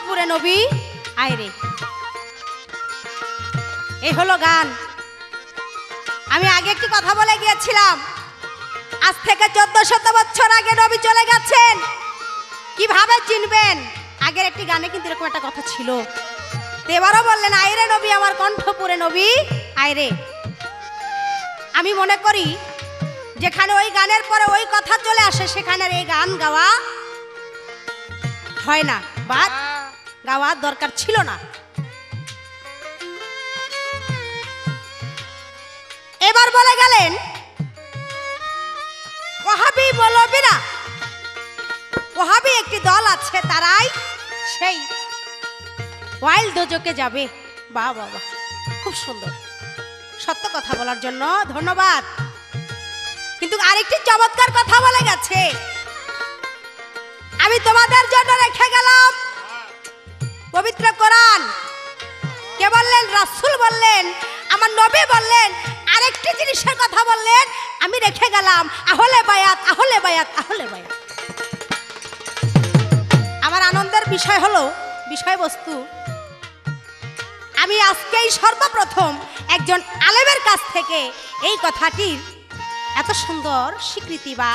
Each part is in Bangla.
কণ্ঠপুরে নবী? আয়রে এই হলো গান। আমি আগে একটি কথা বলে গিয়েছিলাম। আজ থেকে চোদ্দ শত বছর আগে নবী চলে গেছেন। কীভাবে চিনবেন? আগের একটি গানে কিন্তু এরকম একটা কথা ছিল। এবারও বললেন আয়রে নবী, আমার কণ্ঠপুরে নবী। আয়রে আমি মনে করি, যেখানে ওই গানের পরে ওই কথা চলে আসে সেখানে আর এই গান গাওয়া হয় না। বা গাওয়ার দরকার ছিল না। এবার বলে গেলেন, ওহাবি বলবিরা ওহাবি একটি দল আছে, তারাই সেই ওয়াইল্ড দোজোকে যাবে। বাহ বাহ, খুব সুন্দর। সত্য কথা বলার জন্য ধন্যবাদ। কিন্তু আরেকটি চমৎকার কথা বলে গেছে। আমি তোমাদের জন্য রেখে গেলাম পবিত্র কোরআন। কে বললেন? রাসূল বললেন, আমার নবী বললেন, আরেকটি জিনিসের কথা বললেন, আমি রেখে গেলাম। আহলে বায়াত আহলে বায়াত আহলে বায়াত। আমার আনন্দের বিষয় হলো বিষয়বস্তু। আমি আজকেই সর্বপ্রথম একজন আলেমের কাছ থেকে এই কথাটির এত সুন্দর স্বীকৃতি বা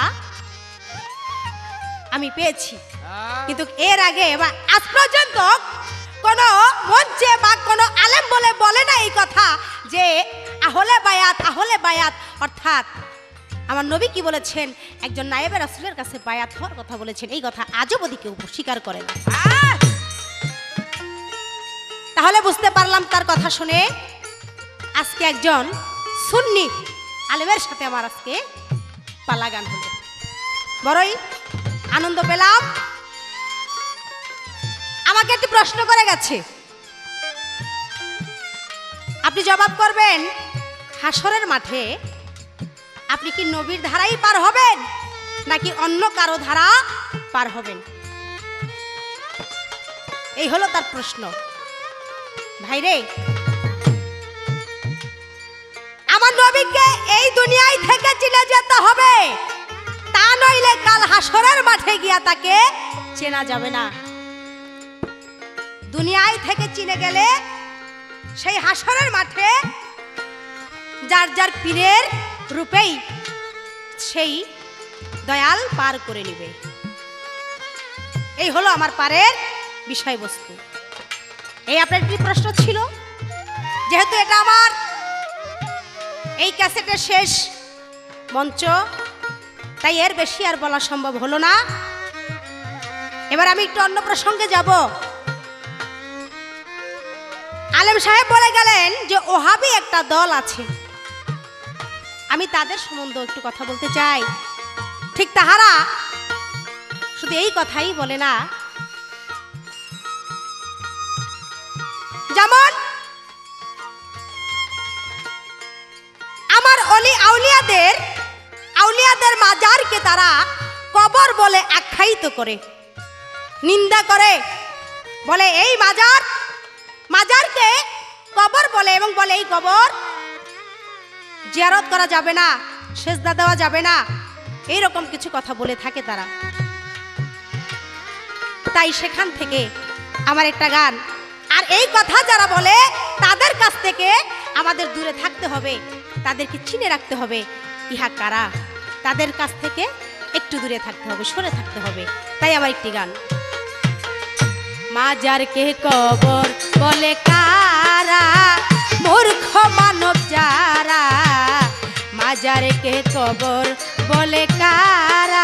আমি পেয়েছি। কিন্তু এর আগে বা আজ পর্যন্ত কোনো মঞ্চে বা কোনো আলেম বলে বলে না এই কথা যে আহলে বায়াত আহলে বায়াত। অর্থাৎ আমার নবী কি বলেছেন? একজন নায়েবের রাসূলের কাছে বায়াত হওয়ার কথা বলেছেন। এই কথা আজও বদি কেউ স্বীকার করে না। তাহলে বুঝতে পারলাম তার কথা শুনে আজকে একজন সুন্নি আলেমের সাথে আমার আজকে পালা গান হলো। বড়ই আনন্দ পেলাম। আমাকে একটি প্রশ্ন করে গেছে। আপনি জবাব করবেন, হাসরের মাঠে আপনি কি নবীর ধারাই পার হবেন, নাকি অন্য কারও ধারা পার হবেন? এই হলো তার প্রশ্ন। ভাইরে, আমার নবীকে এই দুনিয়ায় থেকে চিনে যেতে হবে। তা নইলে কাল হাসরের মাঠে গিয়া তাকে চেনা যাবে না। দুনিয়ায় থেকে চিনে গেলে সেই হাসরের মাঠে যার যার পীরের রূপেই সেই দয়াল পার করে নেবে। এই হলো আমার পারের বিষয়বস্তু। এই আপনার কি প্রশ্ন ছিল? যেহেতু এটা আমার, এই ক্যাসেটের শেষ মঞ্চ তাই এর বেশি আর বলা সম্ভব হলো না। এবার আমি একটু অন্য প্রসঙ্গে যাব। আলেম সাহেব বলে গেলেন যে ওহাবি একটা দল আছে। আমি তাদের সম্বন্ধে একটু কথা বলতে চাই। ঠিক তাহারা শুধু এই কথাই বলে না। যেমন, আমার অলি আউলিয়াদের আউলিয়াদের মাজারকে তারা কবর বলে আখ্যায়িত করে। নিন্দা করে। বলে, এই মাজার, মাজারকে কবর বলে এবং বলে, এই কবর জিয়ারত করা যাবে না, সেজদা দেওয়া যাবে না। এই রকম কিছু কথা বলে থাকে তারা। তাই সেখান থেকে আমার একটা গান। আর এই কথা যারা বলে, তাদের কাছ থেকে আমাদের দূরে থাকতে হবে, তাদেরকে চিনে রাখতে হবে, ইহা কারা? তাদের কাছ থেকে একটু দূরে থাকতে হবে, সরে থাকতে হবে। তাই আবার একটি গান। মাজার কে কবর বলে কারা? মূর্খ মানব যারা? মাজার কে কবর বলে কারা?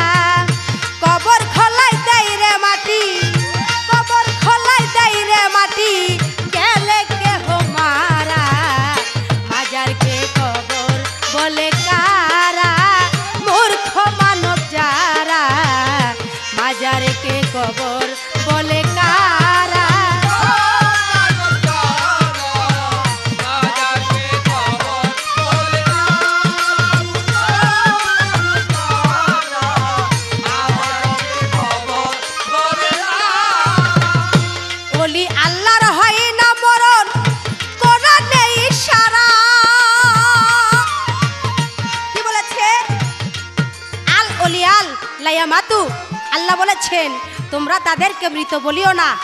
বলেছেন, তোমরা তাদেরকে মৃত বলিও না।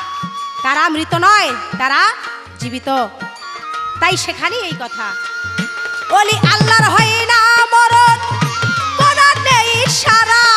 তারা মৃত নয়, তারা জীবিত। তাই সেখানে এই কথা। বলি, আল্লাহর হয় না মরণ নেই সারা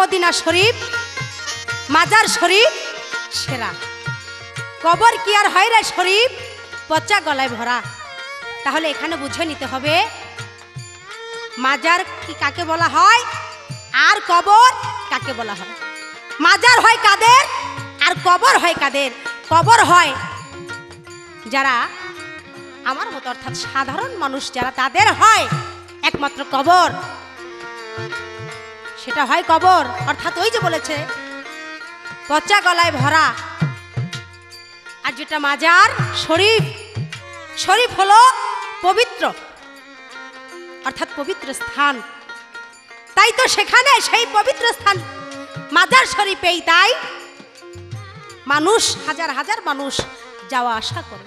মদিনা শরীফ, মাজার শরীফ, সেরা। কবর কি আর হয় রে শরীফ? পচা গলায় ভরা। তাহলে এখানে বুঝে নিতে হবে, মাজার কি কাকে বলা হয় আর কবর কাকে বলা হয়? মাজার হয় কাদের আর কবর হয় কাদের? কবর হয় যারা আমার মতো অর্থাৎ সাধারণ মানুষ, যারা তাদের হয় একমাত্র কবর। সেটা হয় কবর, অর্থাৎ ওই যে বলেছে, পচা গলায় ভরা। আর যেটা মাজার, শরীফ শরীফ হলো পবিত্র, অর্থাৎ পবিত্র স্থান। তাই তো সেখানে সেই পবিত্র স্থান, মাজার শরীফেই তাই মানুষ, হাজার হাজার মানুষ যাওয়া আসা করে।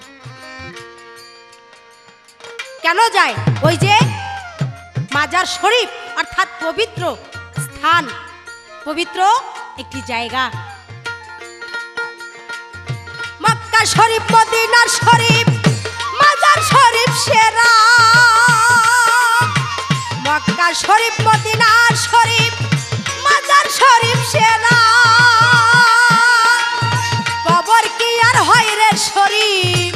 কেন যায়? ওই যে মাজার শরীফ, অর্থাৎ পবিত্র স্থান। পবিত্র একটি জায়গা। মক্কা শরীফ মদিনা শরীফ, মাজার শরীফ সেরা। মক্কা শরীফ মদিনা শরীফ, মাজার শরীফ সেরা। কবর কি আর হয় রে শরীফ?